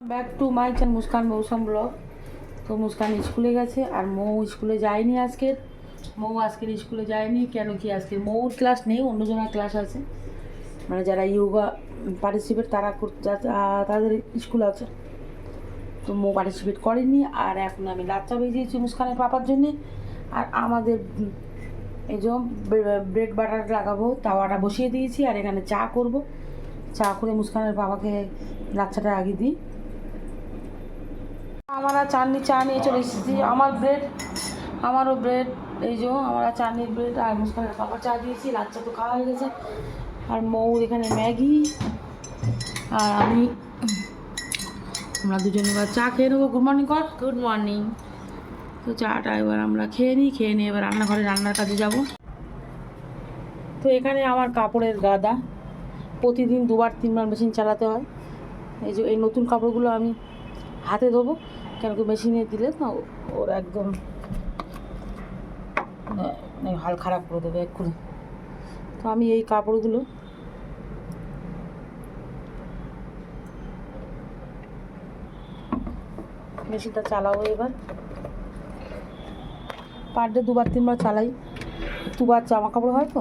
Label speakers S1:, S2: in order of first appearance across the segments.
S1: Back to my channel Muskan Mousum blog তো মুস্কান স্কুলে গেছে আর মৌ স্কুলে যায়নি আজকের মৌ আজকের স্কুলে যায়নি, কেন কি আজকে? মৌর ক্লাস নেই, অন্যজনের ক্লাস আছে। মানে যারা ইয়োগা পার্টিসিপেট তারা তাদের স্কুল আছে। তো মৌ পার্টিসিপেট করেনি, আর এখন আমি লাচ্চা ভেজিয়েছি মুস্কানের পাপার জন্যে। আর আমাদের এই যে ব্রেড বাটার লাগাবো, তাওয়াটা বসিয়ে দিয়েছি, আর এখানে চা করব। চা করে মুস্কানের বাবাকে লাচ্চাটা আগে দিই। আমরা চাটনি চা নিয়ে চলে এসেছি। আমার ব্রেড আমারও ব্রেড এই যে আমরা চাটনির ব্রেড আর মুস্কানের বাবা চা দিয়েছি লাচ্চা তো খাওয়া হয়ে গেছে। আর মৌ এখানে ম্যাগি আর আমি আমরা দুজন এবার চা খেয়ে নেব। গুড মর্নিং কর। গুড মর্নিং তো চাটা এবার আমরা খেয়ে নিই খেয়ে নিয়ে এবার রান্নাঘরে রান্নার কাজে যাব। তো এখানে আমার কাপড়ের গাদা। প্রতিদিন দুবার তিনবার মেশিন চালাতে হয়। এই যে এই নতুন কাপড়গুলো আমি হাতে ধোবো। কেন কি মেশিনে দিলে না ওর একদম মানে- হাল খারাপ করে দেবে এক্ষুনি। তো আমি এই কাপড়গুলো মেশিনটা চালাবো এবার। পার ডে দুবার, তিনবার চালাই। দুবার জামা কাপড় হয় তো?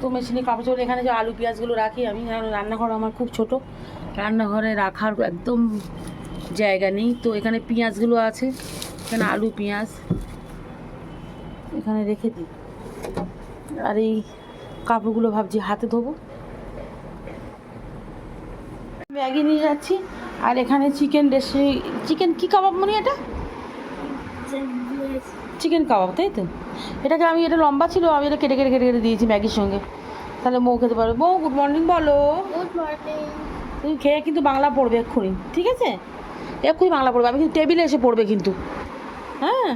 S1: তো মেশিনে কাপড় চোপড়, এখানে যে আলু, পেঁয়াজগুলো রাখি আমি রান্নাঘর আমার খুব ছোট। রান্নাঘরে রাখার একদম জায়গা নেই। তো এখানে পেঁয়াজগুলো আছে, এখানে আলু, পেঁয়াজ, এখানে রেখে দিই। আর এই কাপড়গুলো ভাবছি হাতে ধোবো। ম্যাগি নিয়ে যাচ্ছি। আর এখানে চিকেন রেসি চিকেন কি কাবাব মনে এটা? চিকেন কাবাব তাই তো? এটাকে আমি এটা লম্বা ছিল আমি এটা কেটে কেটে কেটে কেটে দিয়েছি ম্যাগির সঙ্গে। তাহলে মৌ খেতে পারবে। মৌ গুড মর্নিং বলো।
S2: গুড মর্নিং
S1: তুমি খেয়ে কিন্তু বাংলা পড়বে এক্ষুনি ঠিক আছে? এক্ষুনি বাংলা পড়বে আমি কিন্তু টেবিলে এসে পড়বে কিন্তু। হ্যাঁ?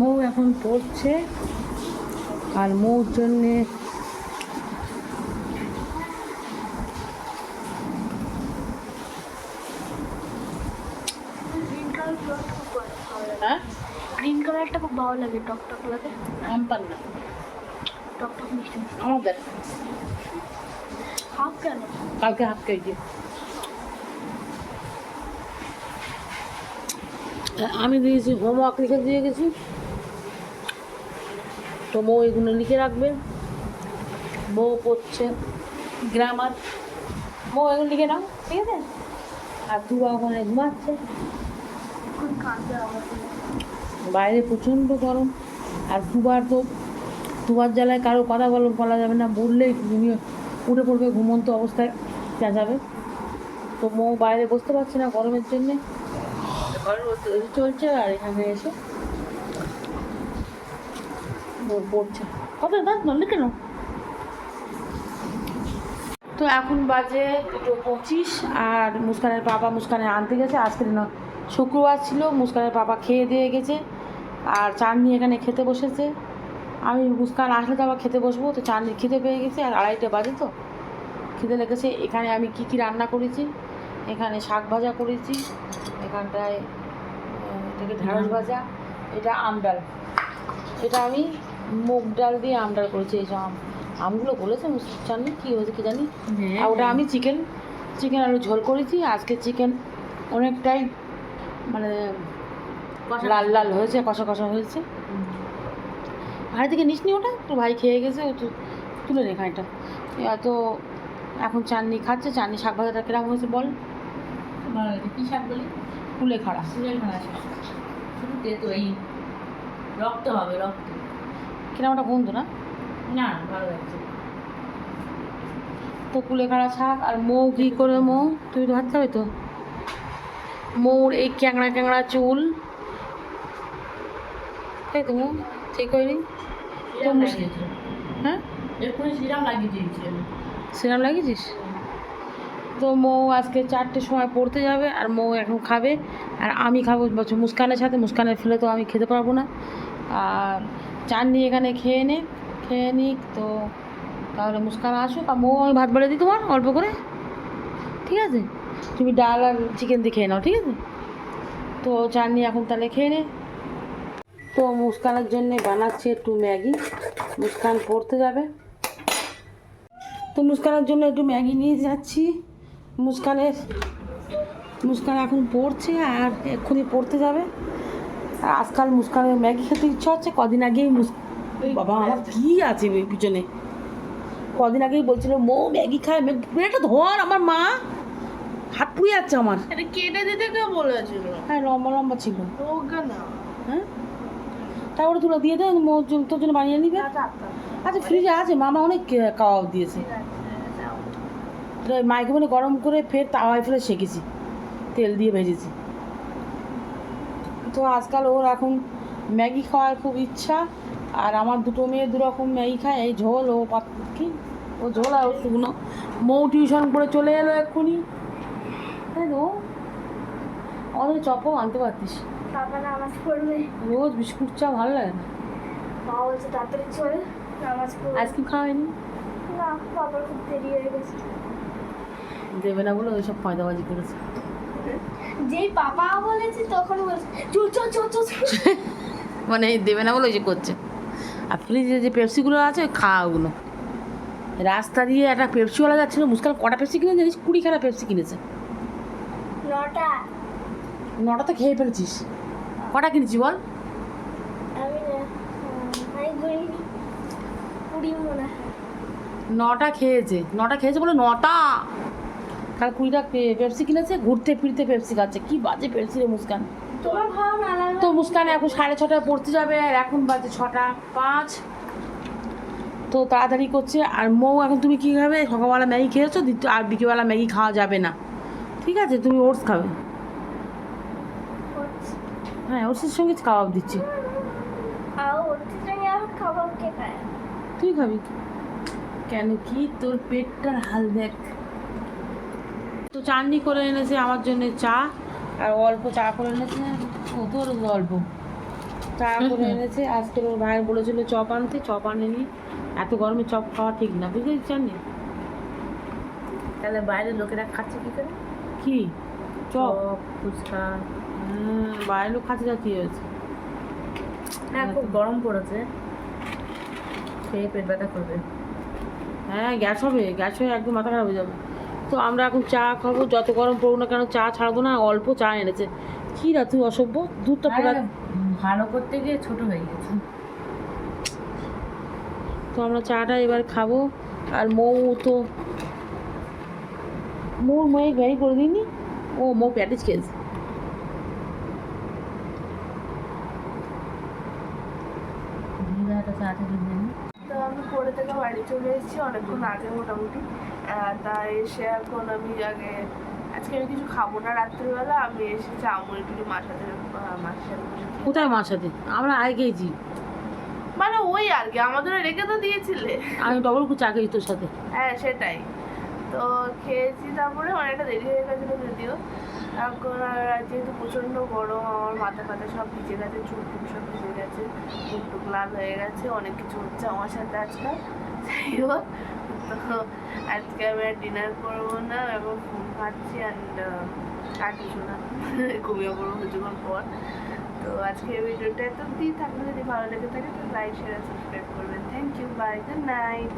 S1: মৌ এখন পড়ছে আর মৌর জন্যে
S2: গ্রিন কালার খুব ভালো লাগে
S1: হ্যাঁ?
S2: গ্রিন কালারটা খুব ভালো লাগে টক টক লাগে।
S1: আম পান না।
S2: টক টক মিষ্টি
S1: আমার
S2: হাফ কেন?
S1: কালকে হাফ কেজি। আমি দিয়েছি হোমওয়ার্ক লিখে দিয়ে গেছি। তো বউ এগুলো লিখে রাখবে। বউ পড়ছে গ্রামার বউ এগুলো লিখে নাও ঠিক আছে? আর তুবা ওখানে ঘুমাচ্ছে।
S2: জন্য।
S1: বাইরে প্রচণ্ড গরম। আর দুবার তো, দুবার জ্বালায় কারও কথা বল, বলা যাবে না। বললেই ঘুমিয়ে উঠে পড়বে ঘুমন্ত অবস্থায় চেঁচাবে তো মো বাইরে বসতে পারছে না গরমের জন্যে। চলছে আর এখানে এসে পড়ছে। কত দাঁত নলে কেন? তো এখন বাজে দুটো পঁচিশ আর মুস্কানের বাবা মুস্কানের আনতে গেছে। আজকে শুক্রবার ছিল, মুস্কানের বাবা খেয়ে দিয়ে গেছে। আর চাটনি এখানে খেতে বসেছে। আমি মুস্কান আসলে তো আবার খেতে বসবো তো চাটনি খেতে পেয়ে গেছে আর আড়াইটে বাজে তো। খিদে লেগেছে এখানে আমি কি কি রান্না করেছি এখানে শাক ভাজা করেছি এখানটায় এটাকে ঢেঁড়স ভাজা এটা আম ডাল। এটা আমি মুগ ডাল দিয়ে আম ডাল করেছি এই আম। আমগুলো বলেছে জানি কী হয়েছে কি জানি। আর ওটা আমি চিকেন চিকেন আলু ঝোল করেছি আজকে চিকেন অনেকটাই মানে লাল লাল হয়েছে কষা কষা হয়েছে। ভাই থেকে নিস নি ওটা? তো ভাই খেয়ে গেছে ও তো তুলে নে খানিকটা। এত এখন চাটনি খাচ্ছে চাটনি শাক ভাজাটা কিরম হয়েছে বল।
S3: কী শাক বলি?
S1: কুলে খাড়া।
S3: খানা শাক। শুধু তেতো এই রক্ত হবে রক্ত।
S1: কিরম একটা গন্ধ না?
S3: না ভালো লাগছে
S1: তো কুলেখাড়া শাক আর মৌ কী করে মৌ? তুই তো ভাত খাবি তো? মৌর এই ক্যাংড়া ক্যাংড়া চুল। তাই তো মৌ ঠিক হয়নি মুস- হ্যাঁ?
S3: সিরাম
S1: সিরাম লাগিয়েছিস? তো মৌ আজকে চারটের সময় পড়তে যাবে আর মৌ এখন খাবে আর আমি খাব বলছে মুস্কানের সাথে মুস্কানের ফেলে তো আমি খেতে পারব না। আর চাটনি এখানে খেয়ে নে খেয়ে নিক তো তাহলে মুস্কান আসুক আর মৌ আমি ভাত বেড়ে দিই তোমার অল্প করে। ঠিক আছে? তুমি ডাল আর চিকেন দিয়ে খেয়ে নাও ঠিক আছে? তো চাননি এখন তাহলে খেয়ে নে। তো মুস্কানের জন্য বানাচ্ছে একটু ম্যাগি। মুস্কান পড়তে যাবে। তো মুস্কানের জন্য একটু ম্যাগি নিয়ে যাচ্ছি। মুস্কানের মুস্কান এখন পড়ছে আর এক্ষুনি পড়তে যাবে। আর আজকাল মুস্কানের ম্যাগি খেতে ইচ্ছা হচ্ছে। কদিন আগেই মুস বাবা আমার কি আছে পিছনে? কদিন আগেই বলছিল মো ম্যাগি খায়। একটা ধর আমার মা। হাত পুড়ে যাচ্ছে আমার।
S2: এটা কেটে দিতে কে বলেছিল?
S1: হ্যাঁ লম্বা লম্বা ছিল।
S2: না।
S1: হ্যাঁ? তারপরে তুলে দিয়ে মোর তোর জন্য বানিয়ে নিবে। আচ্ছা ফ্রিজে আছে মামা অনেক কাবাব দিয়েছে। মাইক্রোওভেনে গরম করে ফের তাওয়ায় ফেলে সেঁকেছি তেল দিয়ে ভেজেছি। তো আজকাল ওর এখন ম্যাগি খাওয়ার খুব ইচ্ছা আর আমার দুটো মেয়ে দুরকম ম্যাগি খায় এই ঝোল ও কি? ও ঝোল আর ও শুকনো। মৌ টিউশন করে চলে এলো এক্ষুনি। তাই তো? আমাদের চপও আনতে পারতিস।
S2: তারপরে নামাজ পড়বে।
S1: রোজ বিস্কুট চা ভালো লাগে না?
S2: মা বলছে তাড়াতাড়ি চলে নামাজ পড়বে।
S1: আইসক্রিম খাওয়াইনি
S2: না বাবার খুব দেরি হয়ে গেছে।
S1: দেবে না বলে ওইসব ফয়দাবাজি করেছে।
S2: যেই পাপা বলেছে তখন বলছে চো চো চো চো চো।
S1: মানে দেবে না বলে ওই যে করছে। আর ফ্রিজে যে পেপসিগুলো আছে ওই খাওয়া ওগুলো। রাস্তা দিয়ে একটা পেপসিওয়ালা যাচ্ছিল মুস্কান কটা পেপসি কিনে জানিস? কুড়িখানা পেপসি কিনেছে।
S2: নটা।
S1: নটা তো খেয়ে ফেলছিস। কটা কিনেছি বল? নটা খেয়েছে। নটা খেয়েছে বলে নটা? কাল কুড়িটা পেপসি কিনেছে ঘুরতে ফিরতে পেপসি খাচ্ছে। কি বাজে পেপসি রে মুস্কান। তো মুস্কান এখন সাড়ে ছটায় পড়তে যাবে আর এখন বাজে ছটা পাঁচ। তো তাড়াতাড়ি করছে। আর মৌ এখন তুমি কী খাবে? সকালবেলা ম্যাগি খেয়েছো দ্বিতীয় আর বিকেলবেলা ম্যাগি খাওয়া যাবে না। ঠিক আছে তুমি ওটস খাবে। হ্যাঁ ওটসের সঙ্গে কাবাব দিচ্ছি। তুই খাবি। কেন কি তোর পেটটার হাল দেখ। তো চাটনি করে এনেছে আমার জন্য চা আর অল্প চা করে এনেছে ও তোর অল্প। চা করে এনেছে আজকে ওর ভাইয়ের বলেছিল চপ আনতে চপ আনেনি। এত গরমে চপ খাওয়া ঠিক না বুঝতে চাননি?
S3: তাহলে বাইরের লোকেরা খাচ্ছে কি করে?
S1: কি? চপ?
S3: চপ ফুচকা।
S1: হুম, বাইরের লোক খাচ্ছে যা হয়েছে
S3: হ্যাঁ খুব গরম পড়েছে। খেয়ে পেট ব্যথা করবে।
S1: হ্যাঁ গ্যাস হবে গ্যাস হয়ে একদম মাথা খারাপ হয়ে যাবে। তো আমরা এখন চা খাব যত গরম পড়ুক না কেন চা ছাড়বো না অল্প চা এনেছে। কি রা তুই অসভ্য? দুধটা পুরো
S3: ভালো করতে গিয়ে ছোট হয়ে গেছে।
S1: তো আমরা চাটা এবার খাব আর মৌ তো মৌর মেয়ে গাড়ি করে দিইনি। ও মৌ প্যাটিস খেয়েছে।
S3: দিদাটা চা
S4: তো আমি পড়ে থেকে বাড়ি চলে এসেছি অনেকক্ষণ আগে মোটামুটি। তাই এসে এখন আমি আগে আজকে আমি কিছু খাব না রাত্রিবেলা আমি এসে আমুল একটু মাছাতে খেয়ে।
S1: কোথায় মাছাতে আমরা আগে গেছি
S4: মানে ওই আর কি আমাদের রেখে তো দিয়েছিলে।
S1: আমি ডবল চা খেয়েছি তোর সাথে।
S4: হ্যাঁ সেটাই। তো খেয়েছি তারপরে অনেকটা দেরি হয়ে গেছিল যদিও। এখন যেহেতু প্রচণ্ড গরম, আমার মাথা ফাথা সব ভিজে গেছে, চুল টুল সব ভিজে গেছে, মুখ টুক লাল হয়ে গেছে, অনেক কিছু হচ্ছে আমার সাথে আজকাল। যাই হোক, তো আজকে আমি আর ডিনার করব না এবং ফোন খাচ্ছি অ্যান্ড আর কিছু না, ঘুমিয়ে পড়ব কিছুক্ষণ পর। তো আজকে ভিডিওটা এত দিয়ে থাকলে যদি ভালো লেগে থাকে তো লাইক শেয়ার সাবস্ক্রাইব করবেন। Thank you bye good night